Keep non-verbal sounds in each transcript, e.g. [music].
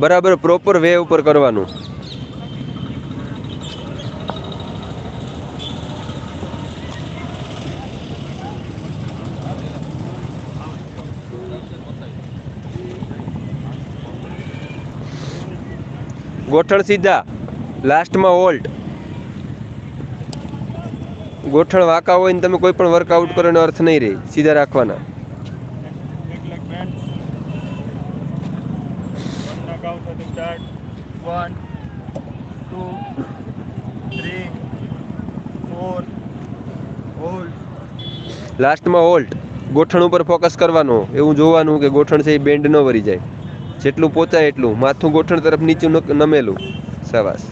બરાબર proper way ઉપર કરવાનું. ગોઠણ સીધા લાસ્ટમાં ઓલ્ટ ગોઠણ વાંકા હોય ને તમે કોઈ પણ વર્કઆઉટ કરો એનો અર્થ નહીં રહે, સીધા રાખવાના. The start. One, two, three, four. લાસ્ટમાં હોલ્ટ ગોઠણ ઉપર ફોકસ કરવાનું. એવું જોવાનું કે ગોઠણ છે એ બેન્ડ ન વરી જાય. જેટલું પોચાય એટલું. માથું ગોઠણ તરફ નીચું નમેલું. સવાસ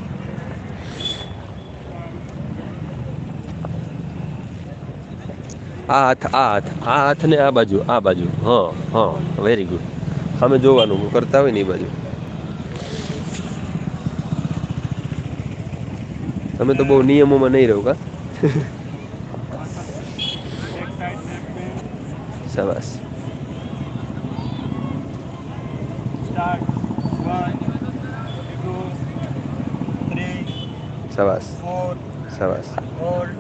આ હાથ આ હાથ. આ હાથ ને આ બાજુ આ બાજુ. હા હા. વેરી ગુડ સામે જોવાનું. કરતા હોય ને એ બાજુ. તમે તો બહુ નિયમોમાં નહીં રહો કા Leg side neck bend. શાબાશ Start. One, two, three, શાબાશ four. શાબાશ Hold.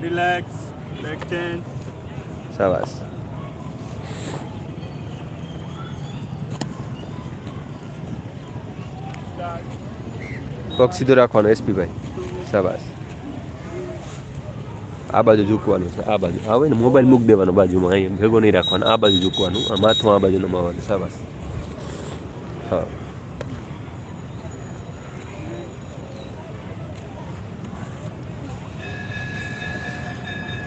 Relax. Leg change. શાબાશ Start. પગ સીધો રાખવાનો એસપી ભાઈ. શાબાશ. આ બાજુ ઝૂકવાનું છે, આ બાજુ. આવે ને, મોબાઈલ મૂક દેવાનો બાજુમાં અહીં ભેગો નહીં રાખવાનો, આ બાજુ ઝૂકવાનું, આ માથું આ બાજુ નમાવાનું શાબાશ. હા.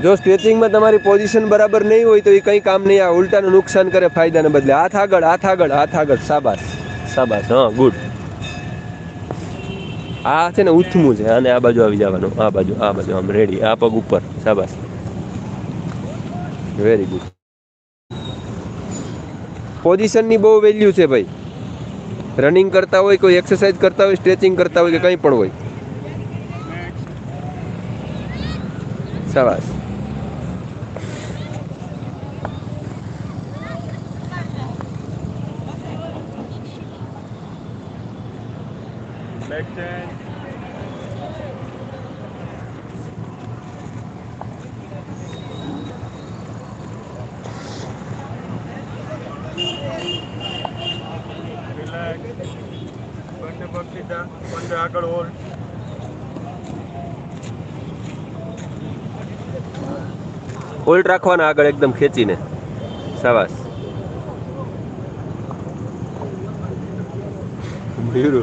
જો સ્ટ્રેચિંગમાં તમારી પોઝિશન બરાબર નહીં હોય તો એ કંઈ કામ નહીં, આ ઉલટાનું નુકસાન કરે ફાયદાને બદલે. હાથ આગળ હાથ આગળ હાથ આગળ સાબાસ સાબાસ હા, ગુડ. આ છે ને ઊંચમું છે અને આ બાજુ આવી જવાનું. આ બાજુ આ બાજુ આમ રેડી આ પગ ઉપર શાબાશ. વેરી ગુડ પોઝિશનની બહુ વેલ્યુ છે ભાઈ. રનિંગ કરતા હોય કોઈ એક્સરસાઇઝ કરતા હોય સ્ટ્રેચિંગ કરતા હોય કે કંઈ પણ હોય. શાબાશ. Change. Relax. બંને પગ સીધા બંને આગળ હોલ્ડ હોલ્ડ રાખવાના આગળ એકદમ ખેંચીને. સાવાસ મયુરુ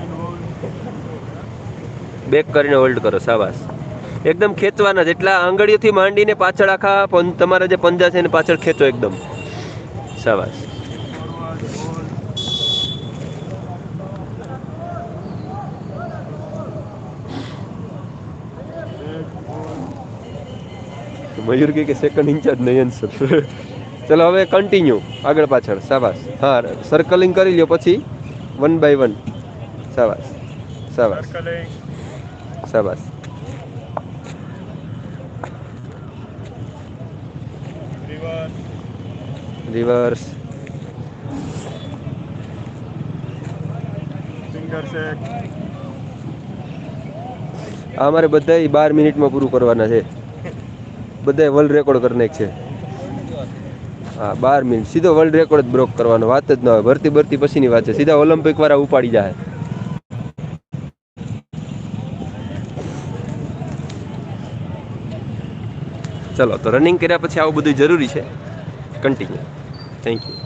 બેક કરીને હોલ્ડ કરો સાબાસ એકદમ ખેંચવાના જેટલા આંગળીઓથી માંડીને પાછળ આખા તમારા જે પંજા છે એને પાછળ ખેંચો એકદમ. હોલ્ડ મયુર કે સેકન્ડ ઇન્ચાર્જ નહીં સર [laughs] ચલો, હવે કન્ટિન્યુ આગળ પાછળ. સાબાસ હા સર્કલિંગ કરી લ્યો પછી. વન બાય વન સાબાસ સાબાસ શાબાશ રિવર્સ અમારે બધા બાર મિનિટમાં પૂરું કરવાના છે. બધા વર્લ્ડ રેકોર્ડ કરી છે. હા બાર મિનિટ. સીધો વર્લ્ડ રેકોર્ડ જ બ્રોક કરવાનો. વાત જ ના હોય. ભરતી ભરતી પછીની વાત છે. સીધા ઓલિમ્પિક વાળા ઉપાડી જાય. ચલો તો રનિંગ કર્યા પછી આવું બધું જરૂરી છે. Continue thank you